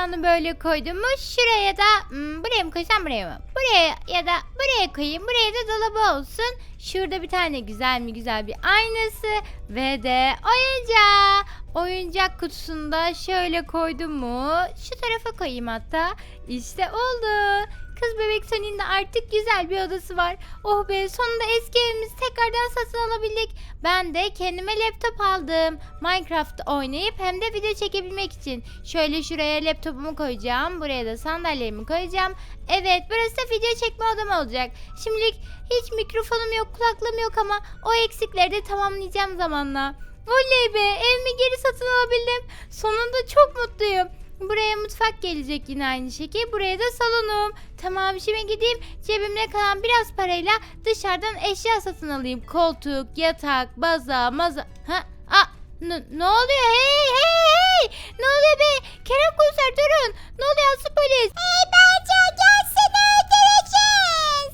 yatağını böyle koydum mu şuraya da hmm, buraya mı koysam buraya mı? Buraya ya da buraya koyayım. Buraya da dolabı olsun. Şurada bir tane güzel mi güzel bir aynası ve de oyuncağı. Oyuncak kutusunda şöyle koydum mu? Şu tarafa koyayım hatta. İşte oldu. Kız bebek Sony'nin de artık güzel bir odası var. Oh be sonunda eski evimizi tekrardan satın alabildik. Ben de kendime laptop aldım. Minecraft oynayıp hem de video çekebilmek için. Şöyle şuraya laptopumu koyacağım. Buraya da sandalyemi koyacağım. Evet burası da video çekme odam olacak. Şimdilik hiç mikrofonum yok kulaklığım yok ama o eksikleri de tamamlayacağım zamanla. Oley be evimi geri satın alabildim. Sonunda çok mutluyum. Buraya mutfak gelecek yine aynı şekilde. Buraya da salonum. Tamam şimdi gideyim cebimde kalan biraz parayla dışarıdan eşya satın alayım. Koltuk, yatak, baza, maza. Ha? Aa, ne oluyor? Hey hey hey! Ne oluyor be? Kerem komiser durun. Ne oluyor asıl polis? Hey Berca gel seni öldüreceğiz.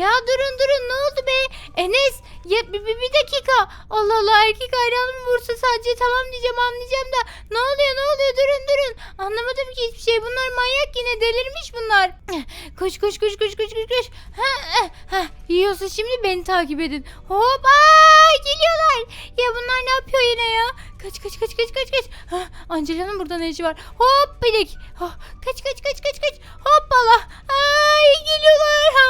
Ya durun durun ne oldu be? Enes ya, bir, bir, bir dakika. Allah Allah erkek hayranım vursa sadece tamam diyeceğim anlayacağım da. Ne oluyor ne oluyor durun durun. Anlamadım ki hiçbir şey. Bunlar manyak yine delirmiş bunlar. Koş koş koş koş koş koş koş. Ha, ha. Yiyorsa şimdi beni takip edin. Hop aa, geliyorlar. Ya bunlar ne yapıyor yine ya? Kaç kaç kaç kaç kaç kaç. Ha, Angela'nın burada ne işi var? Hop bilik. Ha, kaç kaç kaç kaç kaç. Hoppala. Ay geliyorlar. Ha,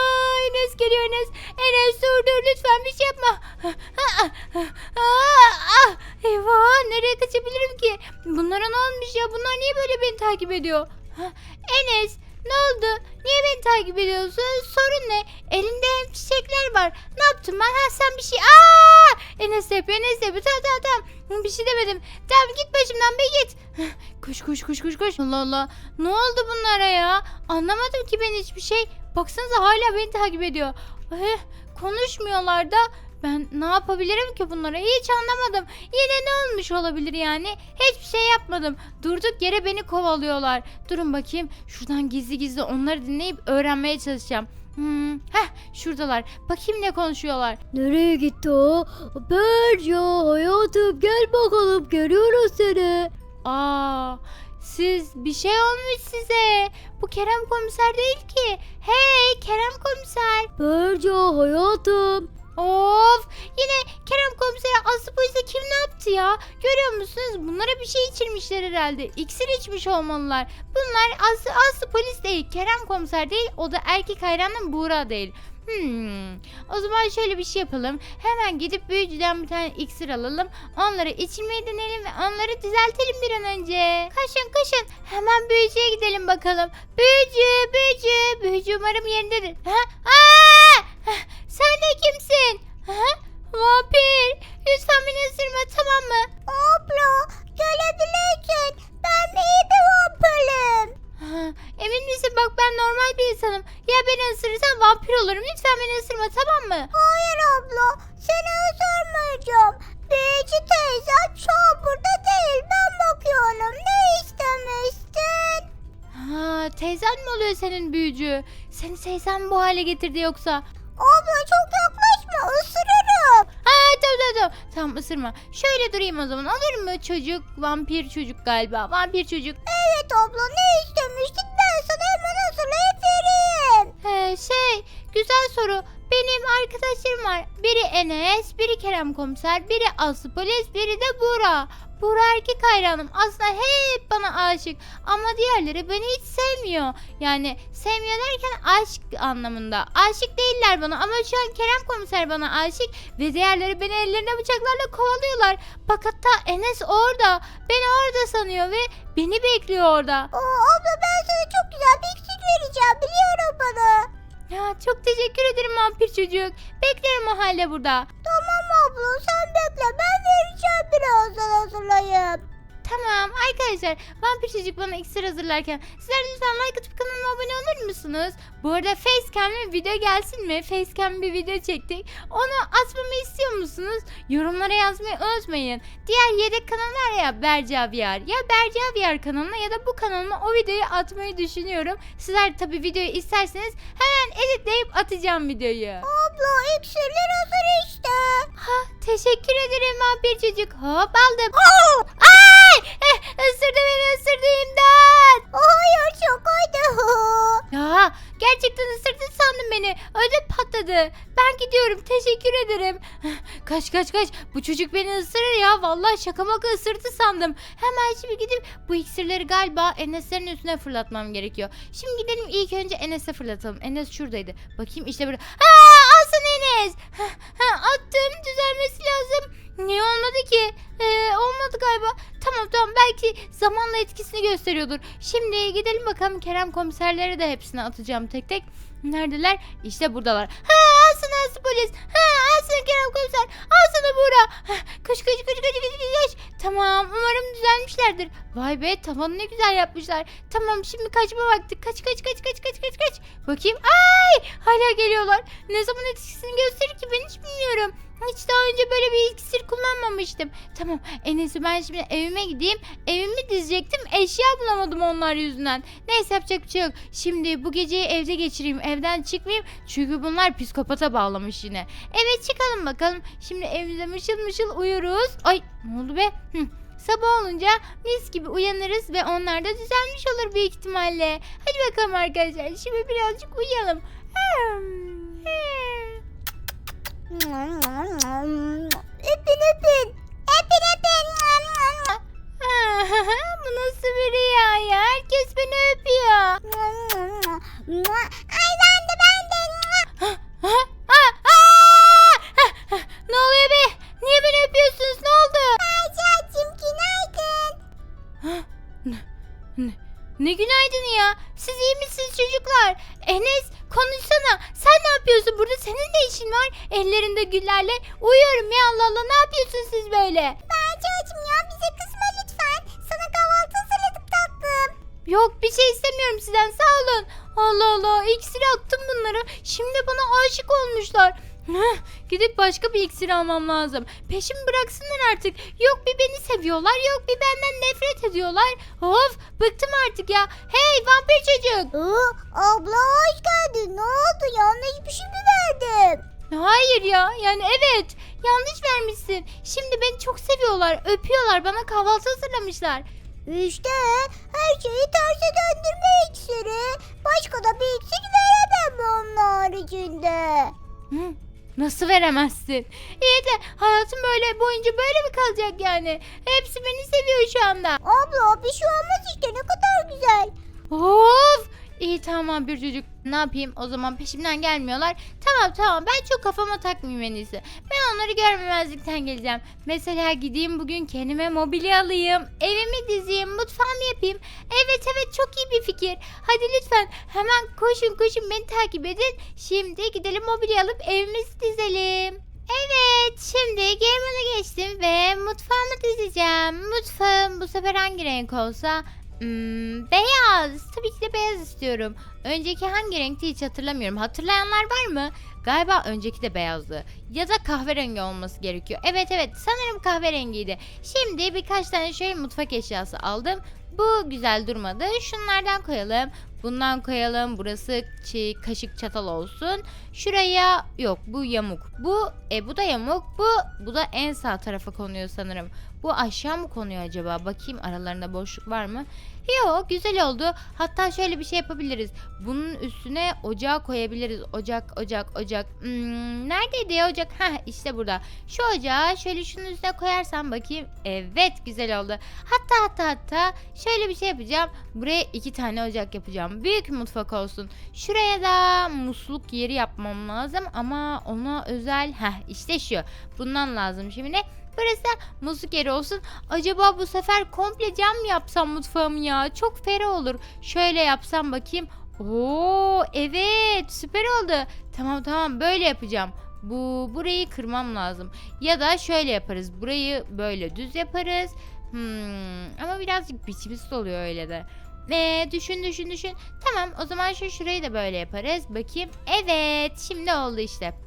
Enes geliyor Enes. Enes dur dur lütfen bir şey yapma. Ha, ha, ha, ah. Eyvah nereye kaçabilirim ki? Bunlara ne olmuş ya? Bunlar niye böyle beni takip ediyor? Ha, Enes ne oldu? Niye beni takip ediyorsun? Sorun ne? Elinde hem çiçekler var. Ne yaptım ben? Ha sen bir şey... Aa! Enes yapıyor, Enes yapıyor. Tamam tamam tamam. Bir şey demedim. Tamam git başımdan be git. Koş koş koş koş koş. Allah Allah. Ne oldu bunlara ya? Anlamadım ki ben hiçbir şey. Baksanıza hala beni takip ediyor. Eh, konuşmuyorlar da ben ne yapabilirim ki bunlara hiç anlamadım. Yine ne olmuş olabilir yani? Hiçbir şey yapmadım. Durduk yere beni kovalıyorlar. Durun bakayım. Şuradan gizli gizli onları dinleyip öğrenmeye çalışacağım. Hmm, heh şuradalar. Bakayım ne konuşuyorlar. Nereye gitti o? Berca hayatım gel bakalım görüyoruz seni. Aa, siz bir şey olmuş size. Bu Kerem komiser değil ki. Hey Kerem komiser. Berca hayatım. Of yine Kerem komisere Aslı polise kim ne yaptı ya? Görüyor musunuz bunlara bir şey içirmişler herhalde. İksir içmiş olmalılar. Bunlar Aslı, Aslı polis değil. Kerem komiser değil. O da erkek hayranın Buğra değil. Hmm. O zaman şöyle bir şey yapalım. Hemen gidip büyücüden bir tane iksir alalım. Onları içirmeyi deneyelim ve onları düzeltelim bir an önce. Koşun koşun. Hemen büyücüye gidelim bakalım. Büyücü, büyücü. Büyücü umarım yerindedir. Ha? Aa! Sen de kimsin? Ha? Vampir. Lütfen beni ısırma tamam mı? Abla gelebilirsin. Ben iyi bir vampirim. Emin misin bak ben normal bir insanım. Ya beni ısırırsan vampir olurum. Lütfen beni ısırma tamam mı? Hayır abla seni ısırmayacağım. Büyücü teyzem şu burada değil. Ben bakıyorum. Ne istemiştin? Ha, teyzen mi oluyor senin büyücü? Seni teyzen bu hale getirdi yoksa? Abla çok yaklaşma ısırırım. Ha tamam tamam tamam. Tamam ısırma. Şöyle durayım o zaman olur mu? Çocuk vampir çocuk galiba. Vampir çocuk. Evet abla ne istemiştin ben sana hemen hazırlayıp vereyim. He, şey güzel soru. Benim arkadaşlarım var. Biri Enes, biri Kerem Komiser, biri Aslı Polis, biri de Buğra. Buğra erkek hayranım. Aslında hep bana aşık. Ama diğerleri beni hiç sevmiyor. Yani sevmiyor derken aşk anlamında. Aşık değiller bana ama şu an Kerem Komiser bana aşık. Ve diğerleri beni ellerine bıçaklarla kovalıyorlar. Bak hatta Enes orada. Beni orada sanıyor ve beni bekliyor orada. Aa, abla ben sana çok güzel bir iksir vereceğim biliyorum bunu. Ya çok teşekkür ederim vampir çocuk. Beklerim o halde burada. Tamam abla sen bekle ben vereceğim birazdan hazırlayıp. Tamam arkadaşlar vampir çocuk bana iksir hazırlarken sizler lütfen like atıp kanalıma abone olur musunuz? Bu arada facecam'le video gelsin mi? Facecam bir video çektik. Onu atmamı istiyor musunuz? Yorumlara yazmayı unutmayın. Diğer yedek kanal var ya Berca VR. Ya Berca VR kanalına ya da bu kanalıma o videoyu atmayı düşünüyorum. Sizler tabi videoyu isterseniz hemen editleyip atacağım videoyu. Abla iksirler hazır işte. Ha teşekkür ederim vampir çocuk. Hop aldım. Ay, eh, ısırdı beni ısırdı imdat. Hayır çok oydu. Ya gerçekten özür ısırdı Ay vardı. Ben gidiyorum. Teşekkür ederim. Kaç kaç kaç. Bu çocuk beni ısırır ya. Vallahi şaka maka ısırdı sandım. Hemen şimdi gidip bu iksirleri galiba Enes'lerin üstüne fırlatmam gerekiyor. Şimdi gidelim ilk önce Enes'e fırlatalım. Enes şuradaydı. Bakayım işte burada. Ha, alsın Enes. Ha, ha, attım. Düzelmesi lazım. Niye olmadı ki? Ee, olmadı galiba. Tamam tamam belki zamanla etkisini gösteriyordur. Şimdi gidelim bakalım Kerem komiserlere de hepsini atacağım tek tek. Neredeler? İşte buradalar. Ha alsın alsın polis. Ha alsın Kerem komiser. Alsın Buğra. Ha, Koş koş koş koş koş koş, koş. Tamam umarım düzelmişlerdir. Vay be tavanı ne güzel yapmışlar. Tamam şimdi kaçma vakti. Kaç kaç kaç kaç kaç kaç kaç. Bakayım. Ay hala geliyorlar. Ne zaman etkisini gösterir ki ben hiç bilmiyorum. Hiç daha önce böyle bir iksir kullanmamıştım. Tamam en iyisi ben şimdi evime gideyim. Evimi dizecektim eşya bulamadım onlar yüzünden. Neyse yapacak bir şey yok. Şimdi bu geceyi evde geçireyim evden çıkmayayım. Çünkü bunlar psikopata bağlamış yine. Evet çıkalım bakalım. Şimdi evimize mışıl mışıl uyuruz. Ay ne oldu be? Hı. Sabah olunca mis gibi uyanırız ve onlar da düzelmiş olur büyük ihtimalle. Hadi bakalım arkadaşlar şimdi birazcık uyuyalım. Hmm. Hmm. Öpün öpün. Öpün öpün. Bu nasıl bir rüya ya? Herkes beni öpüyor. Ay ben de ben! Ne oluyor be? Niye beni öpüyorsunuz? Ne oldu? Ayşe'cim günaydın. Ne, ne günaydın ya? Siz iyi misiniz çocuklar? Enes konuşsana. Yapıyorsun? Burada senin ne işin var? Ellerinde güllerle. Uyuyorum ya Allah Allah. Ne yapıyorsunuz siz böyle? Ayşe'cim ya bize kızma lütfen. Sana kahvaltı hazırladık tatlım. Yok bir şey istemiyorum sizden sağ olun. Allah Allah iksir attım bunları. Şimdi bana aşık olmuşlar. Gidip başka bir iksir almam lazım. Peşimi bıraksınlar artık. Yok bir beni seviyorlar yok bir benden nefret ediyorlar. Of bıktım artık ya. Hey vampir çocuk. Aa, abla hoş geldin. Ne oldu? Yanlış bir şey mi verdim? Hayır ya yani evet yanlış vermişsin. Şimdi beni çok seviyorlar öpüyorlar bana kahvaltı hazırlamışlar. İşte her şeyi terse döndürme iksiri. Başka da bir iksir veremem onun haricinde. Hı, Nasıl veremezsin? İyi de hayatım böyle boyunca böyle mi kalacak yani? Hepsi beni seviyor şu anda. Abla bir şey olmaz işte ne kadar güzel. Of! İyi tamam bir çocuk. Ne yapayım? O zaman peşimden gelmiyorlar. Tamam tamam ben çok kafama takmayayım en iyisi. Ben onları görmemezlikten geleceğim. Mesela gideyim bugün kendime mobilya alayım. Evimi dizeyim, mutfağımı yapayım. Evet evet çok iyi bir fikir. Hadi lütfen hemen koşun koşun beni takip edin. Şimdi gidelim mobilya alıp evimizi dizelim. Evet şimdi game geçtim ve mutfağımı dizeceğim. Mutfağım bu sefer hangi renk olsa Hmm, beyaz. Tabii ki de beyaz istiyorum. Önceki hangi renkti hiç hatırlamıyorum. Hatırlayanlar var mı? Galiba önceki de beyazdı. Ya da kahverengi olması gerekiyor. Evet evet sanırım kahverengiydi. Şimdi birkaç tane şöyle mutfak eşyası aldım. Bu güzel durmadı. Şunlardan koyalım. Bundan koyalım. Burası çi- kaşık çatal olsun. Şuraya yok bu yamuk. Bu e bu da yamuk. Bu bu da en sağ tarafa konuyor sanırım. Bu aşağı mı konuyor acaba? Bakayım aralarında boşluk var mı? Yok güzel oldu. Hatta şöyle bir şey yapabiliriz. Bunun üstüne ocağı koyabiliriz. Ocak, ocak, ocak. Hmm, neredeydi ya ocak? Heh işte burada. Şu ocağı şöyle şunun üstüne koyarsam bakayım. Evet güzel oldu. Hatta hatta hatta şöyle bir şey yapacağım. Buraya iki tane ocak yapacağım. Büyük mutfak olsun. Şuraya da musluk yeri yapmam lazım ama ona özel. Heh işte şu. Bundan lazım şimdi. Burası da musluk yeri olsun. Acaba bu sefer komple cam yapsam mutfağımı ya? Çok ferah olur. Şöyle yapsam bakayım. Oo evet süper oldu. Tamam tamam böyle yapacağım. Bu burayı kırmam lazım. Ya da şöyle yaparız. Burayı böyle düz yaparız. Hmm, ama birazcık biçimsiz oluyor öyle de. Ee, düşün düşün düşün. Tamam o zaman şu şurayı da böyle yaparız. Bakayım. Evet şimdi oldu işte.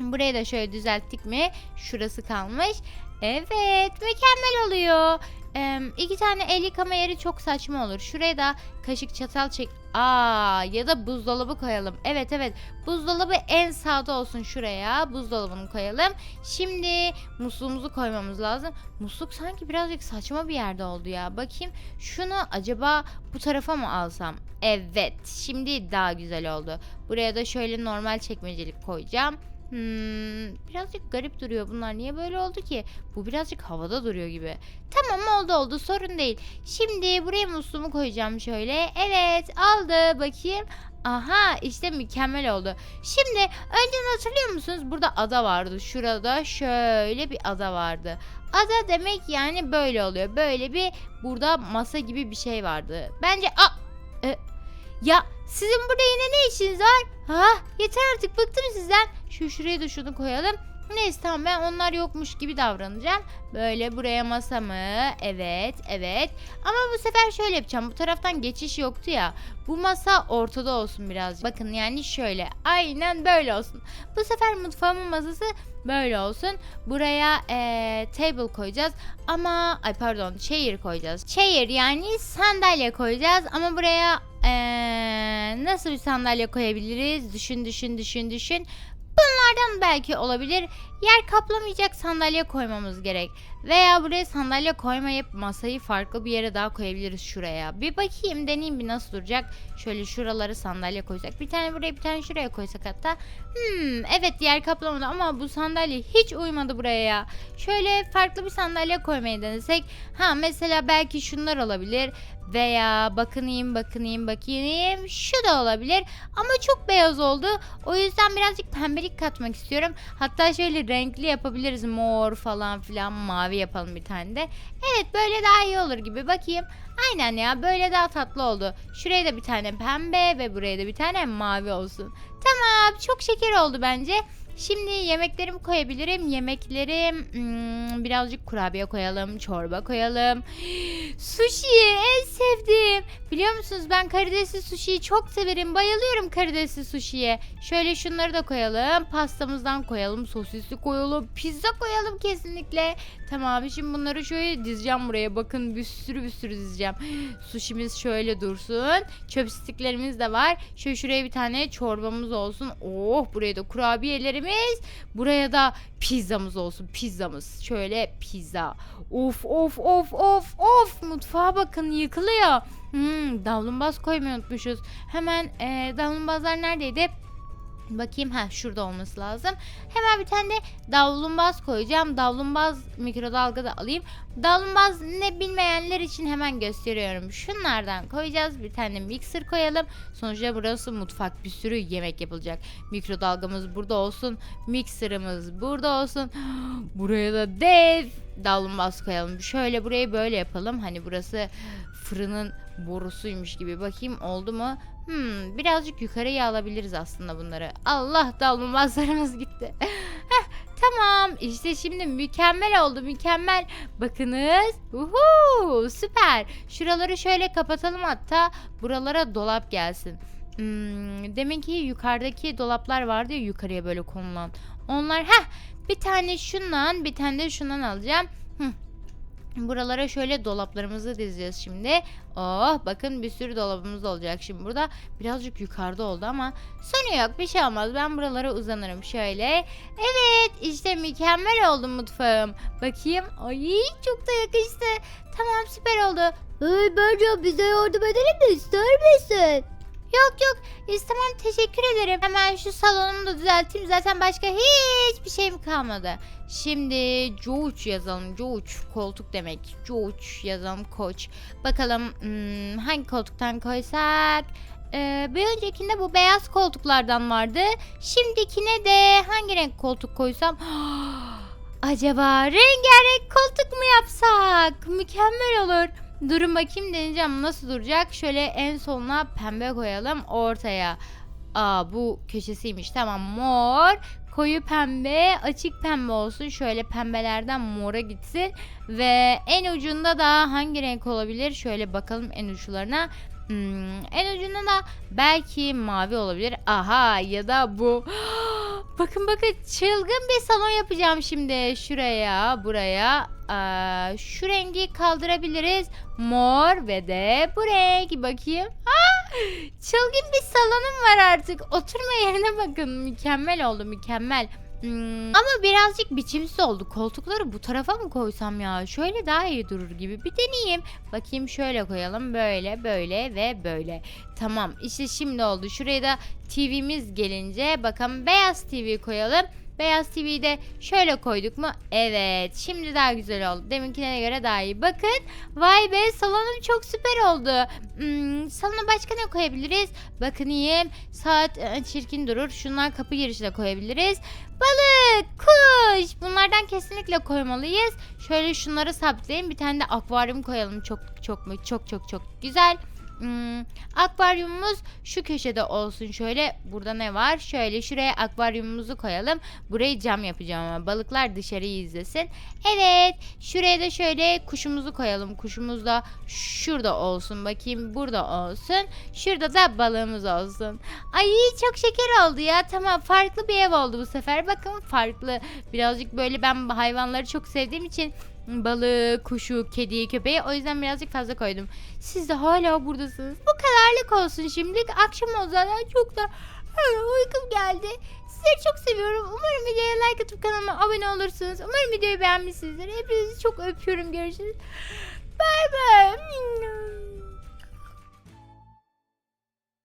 Burayı da şöyle düzelttik mi? Şurası kalmış. Evet mükemmel oluyor. em, iki tane el yıkama yeri çok saçma olur. Şuraya da kaşık çatal çek. Aa ya da buzdolabı koyalım. Evet evet buzdolabı en sağda olsun şuraya. Buzdolabını koyalım. Şimdi musluğumuzu koymamız lazım. Musluk sanki birazcık saçma bir yerde oldu ya. Bakayım şunu acaba bu tarafa mı alsam? Evet şimdi daha güzel oldu. Buraya da şöyle normal çekmecelik koyacağım. Hmm, birazcık garip duruyor bunlar. Niye böyle oldu ki? Bu birazcık havada duruyor gibi. Tamam oldu oldu sorun değil. Şimdi buraya musluğumu koyacağım şöyle. Evet aldı bakayım. Aha işte mükemmel oldu. Şimdi önceden hatırlıyor musunuz? Burada ada vardı. Şurada şöyle bir ada vardı. Ada demek yani böyle oluyor. Böyle bir burada masa gibi bir şey vardı. Bence a e, ya sizin burada yine ne işiniz var? Ha yeter artık bıktım sizden. Şu şuraya da şunu koyalım. Neyse tamam ben onlar yokmuş gibi davranacağım. Böyle buraya masamı. Evet evet. Ama bu sefer şöyle yapacağım. Bu taraftan geçiş yoktu ya. Bu masa ortada olsun birazcık. Bakın yani şöyle. Aynen böyle olsun. Bu sefer mutfağımın masası böyle olsun. Buraya eee, table koyacağız. Ama ay pardon chair koyacağız. Chair yani sandalye koyacağız. Ama buraya eee, nasıl bir sandalye koyabiliriz? Düşün düşün düşün düşün. Bunlardan belki olabilir. Yer kaplamayacak sandalye koymamız gerek. Veya buraya sandalye koymayıp masayı farklı bir yere daha koyabiliriz şuraya. Bir bakayım deneyeyim bir nasıl duracak. Şöyle şuraları sandalye koysak. Bir tane buraya bir tane şuraya koysak hatta. Hmm evet yer kaplamadı ama bu sandalye hiç uymadı buraya ya. Şöyle farklı bir sandalye koymayı denesek. Ha mesela belki şunlar olabilir. Veya bakınayım bakınayım bakayım. Şu da olabilir. Ama çok beyaz oldu. O yüzden birazcık pembelik katmak istiyorum. Hatta şöyle renkli yapabiliriz. Mor falan filan mavi yapalım bir tane de. Evet böyle daha iyi olur gibi. Bakayım. Aynen ya böyle daha tatlı oldu. Şuraya da bir tane pembe ve buraya da bir tane mavi olsun. Tamam çok şeker oldu bence. Şimdi yemeklerimi koyabilirim. Yemeklerim hmm, birazcık kurabiye koyalım, çorba koyalım. Sushi en sevdiğim. Biliyor musunuz ben karidesli sushi'yi çok severim. Bayılıyorum karidesli sushi'ye. Şöyle şunları da koyalım. Pastamızdan koyalım. Sosisli koyalım. Pizza koyalım kesinlikle. Tamam şimdi bunları şöyle dizeceğim buraya. Bakın bir sürü bir sürü dizeceğim. Sushi'miz şöyle dursun. Chopsticklerimiz de var. Şöyle şuraya bir tane çorbamız olsun. Oh buraya da kurabiyelerimiz. Buraya da pizzamız olsun. Pizzamız. Şöyle pizza. Of of of of of. Mutfağa bakın yıkılıyor. Hmm, davlumbaz koymayı unutmuşuz. Hemen e, davlumbazlar neredeydi? Bakayım ha şurada olması lazım. Hemen bir tane de davlumbaz koyacağım. Davlumbaz mikrodalga da alayım. Davlumbaz ne bilmeyenler için hemen gösteriyorum. Şunlardan koyacağız. Bir tane mixer koyalım. Sonuçta burası mutfak. Bir sürü yemek yapılacak. Mikrodalgamız burada olsun. Mixer'ımız burada olsun. Buraya da dev davlumbaz koyalım. Şöyle burayı böyle yapalım. Hani burası fırının borusuymuş gibi. Bakayım oldu mu? Hmm, birazcık yukarıya alabiliriz aslında bunları. Allah davlumbazlarımız gitti. Heh, tamam işte şimdi mükemmel oldu mükemmel. Bakınız. Uhu, süper. Şuraları şöyle kapatalım hatta buralara dolap gelsin. Hmm, demin ki yukarıdaki dolaplar vardı ya yukarıya böyle konulan. Onlar heh bir tane şundan bir tane de şundan alacağım. Hı. Buralara şöyle dolaplarımızı dizeceğiz şimdi. Oh bakın bir sürü dolabımız olacak şimdi burada. Birazcık yukarıda oldu ama sorun yok bir şey olmaz. Ben buralara uzanırım şöyle. Evet işte mükemmel oldu mutfağım. Bakayım. Ay çok da yakıştı. Tamam süper oldu. Hey Berca bize yardım edelim mi ister misin? Yok yok istemem teşekkür ederim. Hemen şu salonumu da düzelteyim. Zaten başka hiçbir şeyim kalmadı. Şimdi George yazalım. George koltuk demek. George yazalım koç. Bakalım hmm, hangi koltuktan koysak. Ee, bir öncekinde bu beyaz koltuklardan vardı. Şimdikine de hangi renk koltuk koysam? Acaba rengarenk koltuk mu yapsak? Mükemmel olur. Durun bakayım deneyeceğim nasıl duracak. Şöyle en sonuna pembe koyalım ortaya. Aa bu köşesiymiş. Tamam mor, koyu pembe, açık pembe olsun. Şöyle pembelerden mora gitsin. Ve en ucunda da hangi renk olabilir? Şöyle bakalım en uçlarına. Hmm, en ucunda da belki mavi olabilir. Aha ya da bu. Bakın bakın çılgın bir salon yapacağım şimdi. Şuraya, buraya. Aa, şu rengi kaldırabiliriz. Mor ve de bu renk. Bakayım. Aa, çılgın bir salonum var artık. Oturma yerine bakın. Mükemmel oldu mükemmel. Hmm, ama birazcık biçimsiz oldu. Koltukları bu tarafa mı koysam ya? Şöyle daha iyi durur gibi. Bir deneyeyim. Bakayım şöyle koyalım. Böyle, böyle ve böyle. Tamam işte şimdi oldu. Şuraya da TV'miz gelince bakalım beyaz TV koyalım. Beyaz TV'yi de şöyle koyduk mu? Evet. Şimdi daha güzel oldu. Deminkine göre daha iyi. Bakın. Vay be salonum çok süper oldu. Hmm, salona başka ne koyabiliriz? Bakınayım. Saat e, çirkin durur. Şunlar kapı girişine koyabiliriz. Balık, kuş. Bunlardan kesinlikle koymalıyız. Şöyle şunları sabitleyin. Bir tane de akvaryum koyalım. Çok çok mu? Çok çok çok güzel. Hmm, akvaryumumuz şu köşede olsun şöyle. Burada ne var? Şöyle şuraya akvaryumumuzu koyalım. Burayı cam yapacağım ama balıklar dışarıyı izlesin. Evet. Şuraya da şöyle kuşumuzu koyalım. Kuşumuz da şurada olsun. Bakayım burada olsun. Şurada da balığımız olsun. Ay çok şeker oldu ya. Tamam farklı bir ev oldu bu sefer. Bakın farklı. Birazcık böyle ben hayvanları çok sevdiğim için balığı, kuşu, kediyi, köpeği o yüzden birazcık fazla koydum. Siz de hala buradasınız. Bu kadarlık olsun şimdilik. Akşam oldu zaten çok da uykum geldi. Sizleri çok seviyorum. Umarım videoya like atıp kanalıma abone olursunuz. Umarım videoyu beğenmişsinizdir. Hepinizi çok öpüyorum. Görüşürüz. Bay bay.